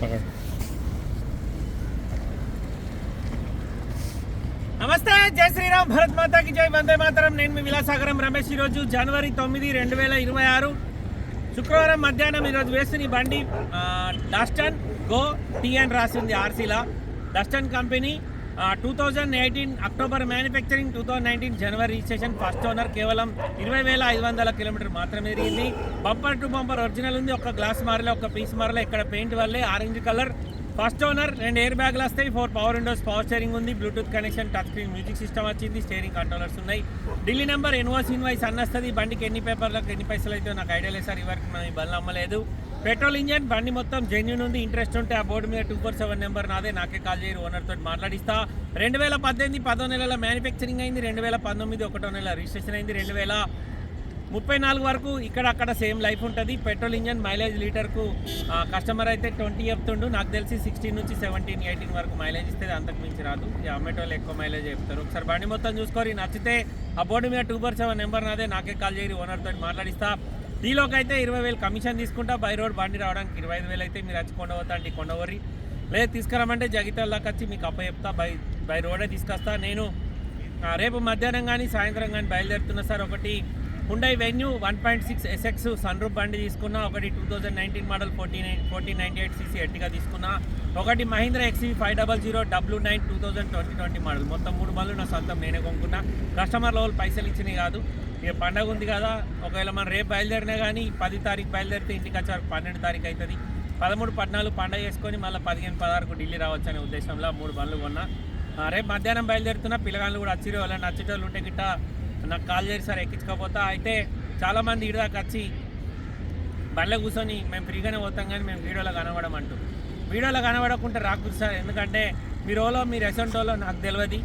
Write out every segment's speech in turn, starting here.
పకడ్ నమస్తే జై శ్రీరామ్ భరత్ మాతాకి జై వందే మాతరం. నేను మీ విలాసాగరం రమేష్. ఈరోజు జనవరి తొమ్మిది రెండు వేల ఇరవై ఆరు. శుక్రవారం మధ్యాహ్నం ఈరోజు వేసిన బండి డస్టన్ గో టీ అని రాసింది ఆర్సీలా. Datsun company two thousand eighteen October manufacturing two thousand nineteen జనవరి రిజిస్ట్రేషన్ ఫస్ట్ ఓనర్ కేవలం ఇరవై వేల ఐదు వందల కిలోమీటర్ మాత్రమే తిరిగింది. బంపర్ టు బంపర్ ఒరిజినల్ ఉంది ఒక గ్లాస్ మారలే ఒక పీస్ మారలే ఇక్కడ పెయింట్ వల్లే ఆరెంజ్ కలర్. ఫస్ట్ ఓనర్ రెండు ఎయిర్ బ్యాగ్లు వస్తాయి four power windows power steering ఉంది Bluetooth connection touch screen music system వచ్చింది స్టీరింగ్ కంట్రోలర్స్ ఉన్నాయి. ఢిల్లీ నెంబర్ ఎన్ఓస్ ఇన్వాయిస్ అన్న వస్తుంది బండికి ఎన్ని పేపర్లకు ఎన్ని పైసలు అయితే నాకు ఐడియా లేదు సార్ ఇవరకు మనం ఈ బండ్లు అమ్మలేదు. పెట్రోల్ ఇంజన్ బండి మొత్తం జెన్యున్ ఉంది. ఇంట్రెస్ట్ ఉంటే ఆ బోర్డు మీద టూ ఫోర్ సెవెన్ నెంబర్ నాదే. నాకే కాల్ చేయరు ఓనర్ తోటి మాట్లాడిస్తా. రెండు వేల పద్దెనిమిది పదో నెలల మ్యానుఫ్యాక్చరింగ్ అయింది. రెండు వేల పంతొమ్మిది ఒకటో నెల రిజిస్ట్రేషన్ అయింది. రెండు వేల ముప్పై నాలుగు వరకు ఇక్కడ అక్కడ సేమ్ లైఫ్ ఉంటుంది. పెట్రోల్ ఇంజన్ మైలేజ్ లీటర్కు కస్టమర్ అయితే ట్వంటీ చెప్తుండు. నాకు తెలిసి సిక్స్టీన్ నుంచి సెవెంటీన్ ఎయిటీన్ వరకు మైలేజ్ ఇస్తే అంతకు మించి రాదు. ఈ అమ్మేటోళ్ళు ఎక్కువ మైలేజ్ చెప్తారు. ఒకసారి బండి మొత్తం చూసుకొని నచ్చితే ఆ బోర్డు మీద టూ ఫోర్ సెవెన్ నెంబర్ నాదే. నాకే కాల్ చేయరు ఓనర్ తోటి మాట్లాడిస్తా. దీలోకి అయితే ఇరవై వేలు కమిషన్ తీసుకుంటా బై రోడ్ బండి రావడానికి ఇరవై ఐదు వేలు అయితే మీరు వచ్చి కొండవతా అండి కొండవరి లేదు తీసుకురామంటే జగిత్యాల దాకా వచ్చి మీకు అప్ప చెప్తా బై బై రోడే తీసుకొస్తా. నేను రేపు మధ్యాహ్నం కానీ సాయంత్రం కానీ బయలుదేరుతున్నా సార్. ఒకటి Hyundai Venue one point six SX sunroof బండి తీసుకున్నా. ఒకటి two thousand nineteen model forty nine fourteen ninety eight CC ఎట్టిగా తీసుకున్నా. ఒకటి Mahindra XUV five double zero W nine two thousand twenty twenty model మొత్తం మూడు బండ్లు నా సొంతం నేనే కొనుక్కున్నా. కస్టమర్ వాళ్ళు పైసలు ఇచ్చినవి కాదు. ఇక పండగ ఉంది కదా ఒకవేళ మనం రేపు బయలుదేరినా కానీ పది తారీఖు బయలుదేరితే ఇంటికి వచ్చారు పన్నెండు తారీఖు అవుతుంది పదమూడు పద్నాలుగు పండగ చేసుకొని మళ్ళీ పదిహేను పదహారుకు ఢిల్లీ రావచ్చు అనే ఉద్దేశంలో మూడు బండ్లు కొన్నా. ఆ, రేపు మధ్యాహ్నం బయలుదేరుతున్నా పిల్లగాళ్ళు కూడా వచ్చిరే వాళ్ళని నచ్చేటోళ్ళు ఉంటే గిట్ట నాకు కాల్ చేసి సార్ ఎక్కించుకోపోతా. అయితే చాలామంది ఇడిదాకా వచ్చి బండ్ల కూర్చొని మేము ఫ్రీగానే పోతాం కానీ మేము వీడియోలో కనబడమంటూ. అంటూ వీడియోలో కనబడకుంటే రాకూడదు సార్ ఎందుకంటే మీరు ఓలో మీరు ఎసంటోలో నాకు తెలియదు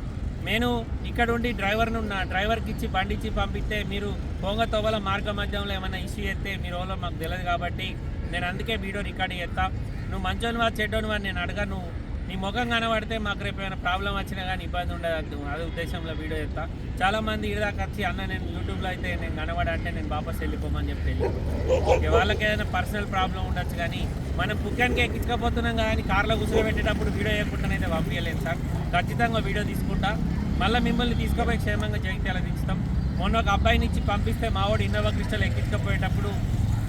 నేను ఇక్కడ ఉండి డ్రైవర్ను నా డ్రైవర్కి ఇచ్చి బండి ఇచ్చి పంపిస్తే మీరు పొంగతోవల మార్గ మధ్యంలో ఏమైనా ఇష్యూ చేస్తే మీరు ఓలో మాకు తెలియదు కాబట్టి నేను అందుకే వీడియో రికార్డ్ చేస్తా. నువ్వు మంచోని వారు చెడ్డోని వారు నేను అడగను. నీ ముఖం కనబడితే మాకు రేపు ఏమైనా ప్రాబ్లం వచ్చినా కానీ ఇబ్బంది ఉండదు అదే ఉద్దేశంలో వీడియో చేస్తా. చాలా మంది ఇదాకా వచ్చి అన్న నేను యూట్యూబ్లో అయితే నేను కనబడంటే నేను వాపస్ వెళ్ళిపోమని చెప్పి వెళ్ళి వాళ్ళకి ఏదైనా పర్సనల్ ప్రాబ్లం ఉండొచ్చు కానీ మనం పుక్కానికి ఎక్కించకపోతున్నాం కానీ కార్లో కూర్చోబెట్టేటప్పుడు వీడియో చేయకుండానైతే పంపించలేదు సార్. ఖచ్చితంగా వీడియో తీసుకుంటా. మళ్ళీ మిమ్మల్ని తీసుకుపోయి క్షేమంగా జగిత్యాల దించుతాం. మొన్న ఒక అబ్బాయి నుంచి పంపిస్తే మావాడు ఇన్నోవా క్రిస్టల్ ఎక్కించుకుపోయేటప్పుడు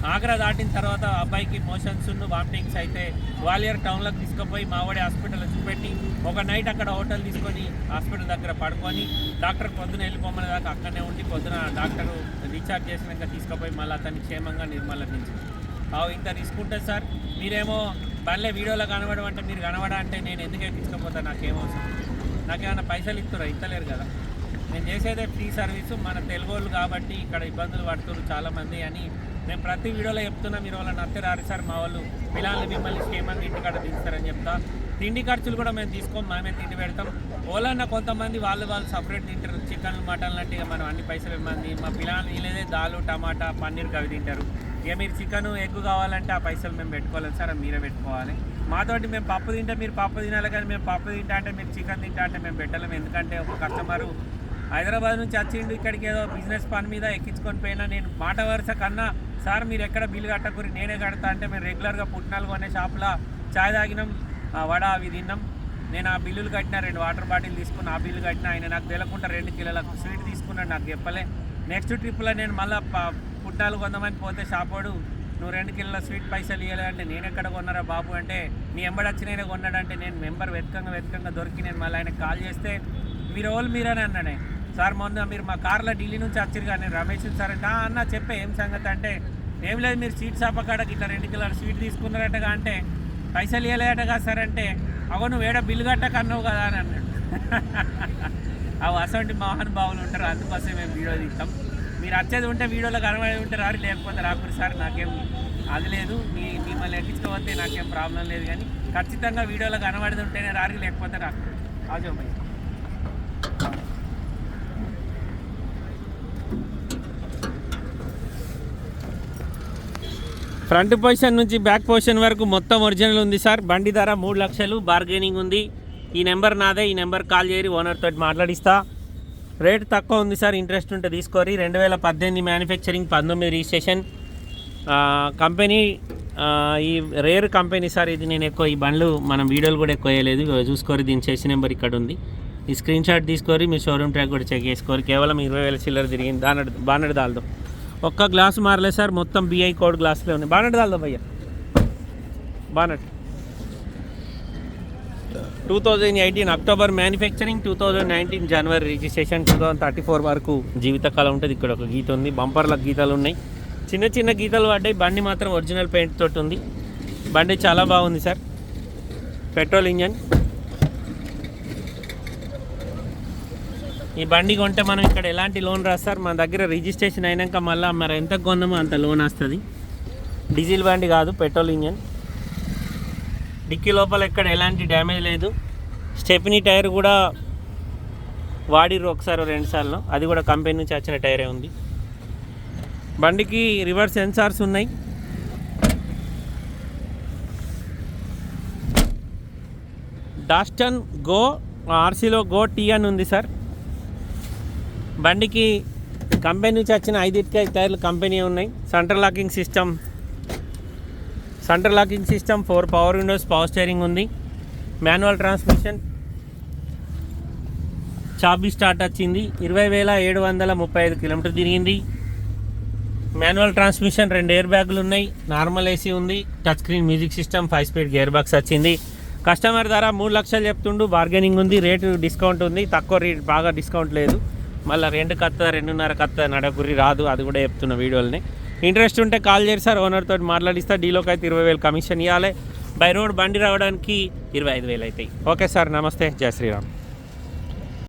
ఆగ్రా దాటిన తర్వాత అబ్బాయికి మోషన్స్ వామిటింగ్స్ అయితే గ్వాలియర్ టౌన్లోకి తీసుకుపోయి మావాడి హాస్పిటల్లో చూపెట్టి ఒక నైట్ అక్కడ హోటల్ తీసుకొని హాస్పిటల్ దగ్గర పడుకొని డాక్టర్ పొద్దున వెళ్ళిపోమనే దాకా అక్కడనే ఉండి పొద్దున డాక్టర్ రీఛార్జ్ చేసినాక తీసుకుపోయి మళ్ళీ అతన్ని క్షేమంగా నిర్మల నుంచి అవు ఇంత తీసుకుంటే సార్ మీరేమో బండ్లే వీడియోలో కనబడమంటే మీరు కనబడ అంటే నేను ఎందుకు ఎక్కించుకోపోతా నాకేమో నాకేమైనా పైసలు ఇస్తారా? ఇస్తలేరు కదా. నేను చేసేదే ఫ్రీ సర్వీసు. మన తెలుగు వాళ్ళు కాబట్టి ఇక్కడ ఇబ్బందులు పడుతున్నారు చాలామంది అని నేను ప్రతి వీడియోలో చెప్తున్నా. మీరు వాళ్ళని అత్తే రారు సార్ మా వాళ్ళు పిల్లల్ని మిమ్మల్ని క్షేమంగా ఇంటికాడ తీస్తారని చెప్తా. తిండి ఖర్చులు కూడా మేము తీసుకోం మేమే తిండి పెడతాం. ఓలన్న కొంతమంది వాళ్ళు వాళ్ళు సపరేట్ తింటారు. చికెన్ మటన్ లాంటి మనం అన్ని పైసలు ఇవ్వండి మా పిల్లలు వీళ్ళదే దాలు టమాటా పన్నీర్ అవి తింటారు. ఇక మీరు చికెన్ ఎగ్ కావాలంటే ఆ పైసలు మేము పెట్టుకోవాలి సార్ మీరే పెట్టుకోవాలి. మాతోటి మేము పప్పు తింటే మీరు పప్పు తినాలి కానీ మేము పప్పు తింటా అంటే మీరు చికెన్ తింటా అంటే మేము పెట్టలేము. ఎందుకంటే ఒక కస్టమరు హైదరాబాద్ నుంచి వచ్చిండు ఇక్కడికి ఏదో బిజినెస్ పని మీద ఎక్కించుకొని పోయినా నేను మాట వరుస కన్నా సార్ మీరు ఎక్కడ బిల్లు కట్టకూరి నేనే కడతా అంటే మేము రెగ్యులర్గా పుట్టినాలు కొనే షాప్లో చాయ్ తాగినాం ఆ వడ అవి తిన్నాం. నేను ఆ బిల్లులు కట్టిన రెండు వాటర్ బాటిల్ తీసుకుని ఆ బిల్లు కట్టిన ఆయన నాకు తెలకుండా రెండు కిలోల స్వీట్ తీసుకున్నాడు నాకు చెప్పలే. నెక్స్ట్ ట్రిప్లో నేను మళ్ళీ పుట్టాలు కొందామని పోతే షాపోడు నువ్వు రెండు కిలోల స్వీట్ పైసలు ఇవ్వాలంటే నేను ఎక్కడ కొన్నారా బాబు అంటే నీ ఎంబడి నేనే కొన్నాడంటే నేను మెంబర్ వెతకంగా వెతకంగా దొరికి నేను మళ్ళీ ఆయనకు కాల్ చేస్తే మీరు ఓళ్ళు మీరని అన్నానే సార్ మొన్న మీరు మా కార్లో ఢిల్లీ నుంచి వచ్చారు కానీ నేను రమేష్ సార్. అంటే అన్న చెప్పే ఏం సంగతి అంటే ఏం లేదు మీరు స్వీట్ షాప్ కాడకి ఇట్లా రెండు కిలోల స్వీట్ తీసుకున్నారటగా అంటే పైసలు ఇవ్వలేటగా సార్ అంటే అగో నువ్వు ఏడ బిల్లు కట్టక అన్నావు కదా అని అన్నాడు. అవి అసలు మహానుభావులు ఉంటారు అందుకోసం మేము వీడియో తీస్తాం మీరు వచ్చేది ఉంటే వీడియోలో కనబడి ఉంటే రారు లేకపోతే రాకూడదు సార్ నాకేం అది లేదు. మీ మిమ్మల్ని ఎక్కించుకోవద్దే నాకేం ప్రాబ్లం లేదు కానీ ఖచ్చితంగా వీడియోలో కనబడి ఉంటేనే రారు లేకపోతే రాకు ఆజో భయ్ ఫ్రంట్ పొజిషన్ నుంచి బ్యాక్ పొజిషన్ వరకు మొత్తం ఒరిజినల్ ఉంది సార్. బండి ధర మూడు లక్షలు బార్గెనింగ్ ఉంది. ఈ నెంబర్ నాదే ఈ నెంబర్ కాల్ చేయరి ఓనర్తో మాట్లాడిస్తా. రేట్ తక్కువ ఉంది సార్ ఇంట్రెస్ట్ ఉంటే తీసుకోరి రెండు వేల పద్దెనిమిది మ్యానుఫ్యాక్చరింగ్ పంతొమ్మిది రిజిస్ట్రేషన్. కంపెనీ ఈ రేర్ కంపెనీ సార్ ఇది నేను ఎక్కువ ఈ బండ్లు మనం వీడియోలు కూడా ఎక్కువ వేయలేదు. చూసుకోరు దీని చేసి నెంబర్ ఇక్కడ ఉంది. ఈ స్క్రీన్ షాట్ తీసుకొని మీ షోరూమ్ ట్రాక్ కూడా చెక్ చేసుకోరు కేవలం ఇరవై వేల చిల్లర తిరిగింది. బానడ్ బానడ్ దాల్దో. ఒక్క గ్లాస్ మారలే సార్ మొత్తం బిఐ కోడ్ గ్లాసులే ఉంది బానడ్ దాల్దో భయ్య. Bonnet two thousand eighteen October manufacturing two thousand nineteen జనవరి registration two thousand thirty four వరకు జీవితకాలం ఉంటుంది. ఇక్కడ ఒక గీత ఉంది బంపర్ల గీతాలు ఉన్నాయి. చిన్న చిన్న గీతలు పడ్డాయి. బండి మాత్రం ఒరిజినల్ పెయింట్ తోటి ఉంది. బండి చాలా బాగుంది సార్. Petrol engine. ఈ బండి కొంటే మనం ఇక్కడ ఎలాంటి లోన్ రాస్తారు? మన దగ్గర రిజిస్ట్రేషన్ అయినాక మళ్ళీ మరి ఎంత కొన్నామో అంత లోన్ వస్తుంది. డీజిల్ బండి కాదు పెట్రోల్ ఇంజన్. డిక్కీ లోపల ఎక్కడ ఎలాంటి డ్యామేజ్ లేదు. స్టెప్నీ టైర్ కూడా వాడిర్రు ఒకసారి రెండు సార్లు. అది కూడా కంపెనీ నుంచి వచ్చిన టైరే ఉంది. బండికి రివర్స్ సెన్సార్స్ ఉన్నాయి. డాస్టన్ గో ఆర్సీలో గో టీ అని ఉంది సార్. బండికి కంపెనీ నుంచి వచ్చిన ఐదిటికి టైర్లు కంపెనీ ఉన్నాయి. Centre locking system centre locking system four power windows power steering ఉంది. Manual transmission. చాబీ స్టార్ట్ వచ్చింది. ఇరవై వేల ఏడు వందల ముప్పై ఐదు కిలోమీటర్ తిరిగింది. మాన్యువల్ ట్రాన్స్మిషన్ రెండు ఎయిర్ బ్యాగులు ఉన్నాయి. నార్మల్ ఏసీ ఉంది. Touch screen music system five speed gear box వచ్చింది. కస్టమర్ ధర మూడు లక్షలు చెప్తుండు. బార్గెనింగ్ ఉంది. రేటు డిస్కౌంట్ ఉంది. తక్కువ రేట్ బాగా డిస్కౌంట్ లేదు. మళ్ళీ రెండు కత్త రెండున్నర కత్త నడకురి రాదు. అది కూడా చెప్తున్న వీడియోలని. ఇంట్రెస్ట్ ఉంటే కాల్ చేసి సార్ ఓనర్ తోటి మాట్లాడిస్తా డీలోకి అయితే ఇరవై వేలు కమిషన్ ఇవ్వాలి బై రోడ్ బండి రావడానికి ఇరవై ఐదు వేలు అవుతాయి. ఓకే సార్ నమస్తే జై శ్రీరామ్.